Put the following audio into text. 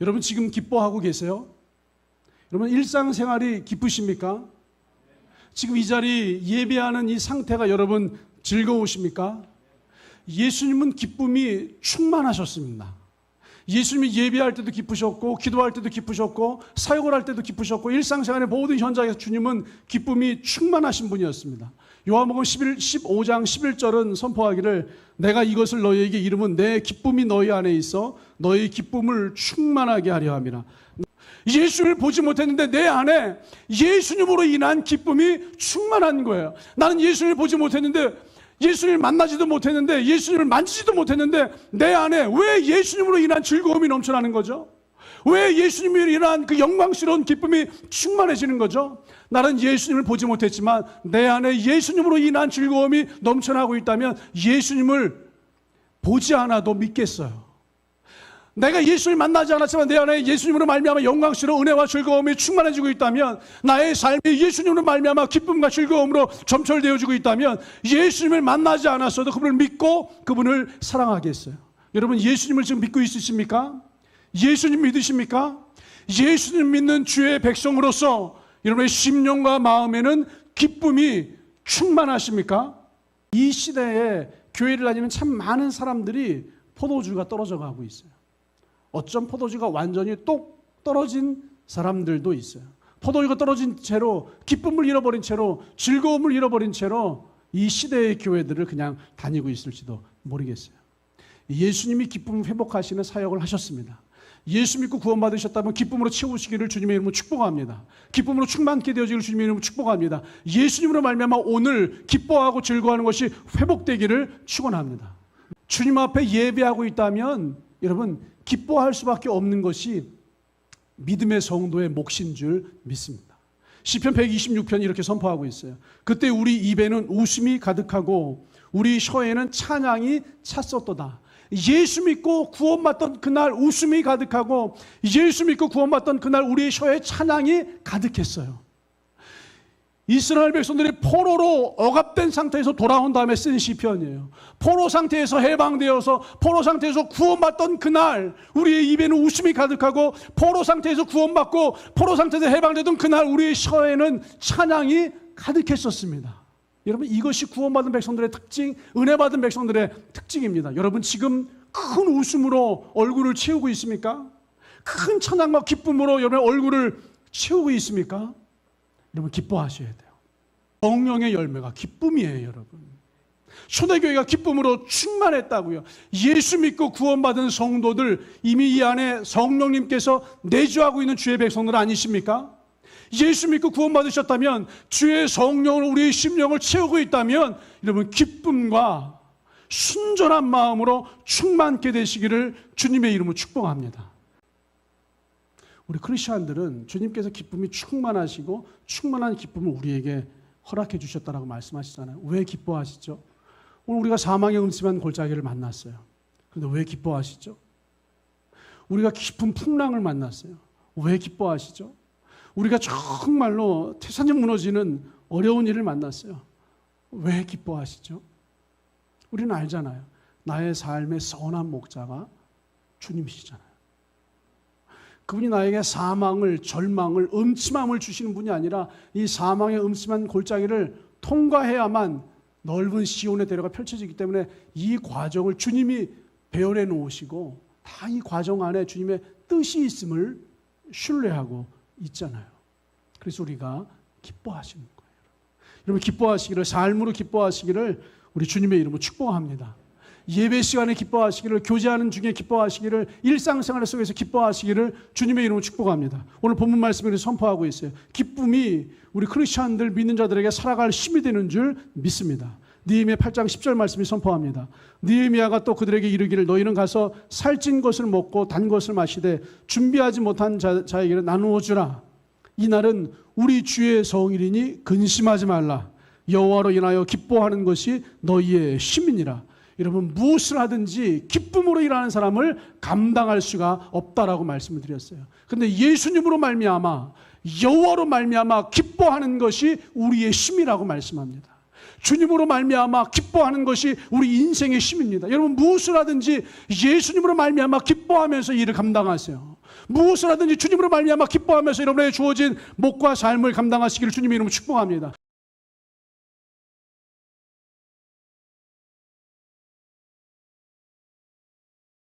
여러분 지금 기뻐하고 계세요? 여러분 일상생활이 기쁘십니까? 지금 이 자리 예배하는 이 상태가 여러분 즐거우십니까? 예수님은 기쁨이 충만하셨습니다. 예수님이 예배할 때도 기쁘셨고, 기도할 때도 기쁘셨고, 사역을 할 때도 기쁘셨고, 일상생활의 모든 현장에서 주님은 기쁨이 충만하신 분이었습니다. 요한복음 11, 15장 11절은 선포하기를 내가 이것을 너희에게 이름은 내 기쁨이 너희 안에 있어 너희 기쁨을 충만하게 하려 함이라. 예수를 보지 못했는데 내 안에 예수님으로 인한 기쁨이 충만한 거예요. 나는 예수를 보지 못했는데 예수님을 만나지도 못했는데 예수님을 만지지도 못했는데 내 안에 왜 예수님으로 인한 즐거움이 넘쳐나는 거죠? 왜 예수님으로 인한 그 영광스러운 기쁨이 충만해지는 거죠? 나는 예수님을 보지 못했지만 내 안에 예수님으로 인한 즐거움이 넘쳐나고 있다면 예수님을 보지 않아도 믿겠어요. 내가 예수를 만나지 않았지만 내 안에 예수님으로 말미암아 영광스러운 은혜와 즐거움이 충만해지고 있다면 나의 삶이 예수님으로 말미암아 기쁨과 즐거움으로 점철되어지고 있다면 예수님을 만나지 않았어도 그분을 믿고 그분을 사랑하겠어요. 여러분 예수님을 지금 믿고 있으십니까? 예수님 믿으십니까? 예수님 믿는 주의 백성으로서 여러분의 심령과 마음에는 기쁨이 충만하십니까? 이 시대에 교회를 다니면 참 많은 사람들이 포도주가 떨어져 가고 있어요. 어쩜 포도주가 완전히 똑 떨어진 사람들도 있어요. 포도주가 떨어진 채로 기쁨을 잃어버린 채로 즐거움을 잃어버린 채로 이 시대의 교회들을 그냥 다니고 있을지도 모르겠어요. 예수님이 기쁨 회복하시는 사역을 하셨습니다. 예수 믿고 구원받으셨다면 기쁨으로 채우시기를 주님의 이름으로 축복합니다. 기쁨으로 충만케 되어지기를 주님의 이름으로 축복합니다. 예수님으로 말미암아 오늘 기뻐하고 즐거워하는 것이 회복되기를 축원합니다. 주님 앞에 예배하고 있다면 여러분 기뻐할 수밖에 없는 것이 믿음의 성도의 몫인 줄 믿습니다. 시편 126편 이렇게 선포하고 있어요. 그때 우리 입에는 웃음이 가득하고 우리 혀에는 찬양이 찼었도다. 예수 믿고 구원받던 그날 웃음이 가득하고 예수 믿고 구원받던 그날 우리의 혀에 찬양이 가득했어요. 이스라엘 백성들이 포로로 억압된 상태에서 돌아온 다음에 쓴 시편이에요. 포로 상태에서 해방되어서 포로 상태에서 구원받던 그날 우리의 입에는 웃음이 가득하고 포로 상태에서 구원받고 포로 상태에서 해방되던 그날 우리의 혀에는 찬양이 가득했었습니다. 여러분 이것이 구원받은 백성들의 특징, 은혜 받은 백성들의 특징입니다. 여러분 지금 큰 웃음으로 얼굴을 채우고 있습니까? 큰 찬양과 기쁨으로 여러분 얼굴을 채우고 있습니까? 여러분 기뻐하셔야 돼요. 성령의 열매가 기쁨이에요, 여러분. 초대교회가 기쁨으로 충만했다고요. 예수 믿고 구원받은 성도들 이미 이 안에 성령님께서 내주하고 있는 주의 백성들 아니십니까? 예수 믿고 구원받으셨다면 주의 성령으로 우리의 심령을 채우고 있다면 여러분 기쁨과 순전한 마음으로 충만케 되시기를 주님의 이름으로 축복합니다. 우리 크리스천들은 주님께서 기쁨이 충만하시고 충만한 기쁨을 우리에게 허락해 주셨다라고 말씀하시잖아요. 왜 기뻐하시죠? 오늘 우리가 사망의 음침한 골짜기를 만났어요. 그런데 왜 기뻐하시죠? 우리가 깊은 풍랑을 만났어요. 왜 기뻐하시죠? 우리가 정말로 태산이 무너지는 어려운 일을 만났어요. 왜 기뻐하시죠? 우리는 알잖아요. 나의 삶의 선한 목자가 주님이시잖아요. 그분이 나에게 사망을, 절망을, 음침함을 주시는 분이 아니라 이 사망의 음침한 골짜기를 통과해야만 넓은 시온의 대로가 펼쳐지기 때문에 이 과정을 주님이 배열해 놓으시고 다 이 과정 안에 주님의 뜻이 있음을 신뢰하고 있잖아요. 그래서 우리가 기뻐하시는 거예요. 여러분 기뻐하시기를 삶으로 기뻐하시기를 우리 주님의 이름으로 축복합니다. 예배 시간에 기뻐하시기를 교제하는 중에 기뻐하시기를 일상생활 속에서 기뻐하시기를 주님의 이름으로 축복합니다. 오늘 본문 말씀을 선포하고 있어요. 기쁨이 우리 크리스천들 믿는 자들에게 살아갈 힘이 되는 줄 믿습니다. 니에미야 8장 10절 말씀이 선포합니다. 니에미야가 또 그들에게 이르기를 너희는 가서 살찐 것을 먹고 단 것을 마시되 준비하지 못한 자, 자에게는 나누어 주라. 이 날은 우리 주의 성일이니 근심하지 말라. 여호와로 인하여 기뻐하는 것이 너희의 힘이니라. 여러분 무엇을 하든지 기쁨으로 일하는 사람을 감당할 수가 없다라고 말씀을 드렸어요. 근데 예수님으로 말미암아 여호와로 말미암아 기뻐하는 것이 우리의 힘이라고 말씀합니다. 주님으로 말미암아 기뻐하는 것이 우리 인생의 힘입니다. 여러분 무엇을 하든지 예수님으로 말미암아 기뻐하면서 일을 감당하세요. 무엇을 하든지 주님으로 말미암아 기뻐하면서 여러분의 주어진 목과 삶을 감당하시기를 주님의 이름으로 축복합니다.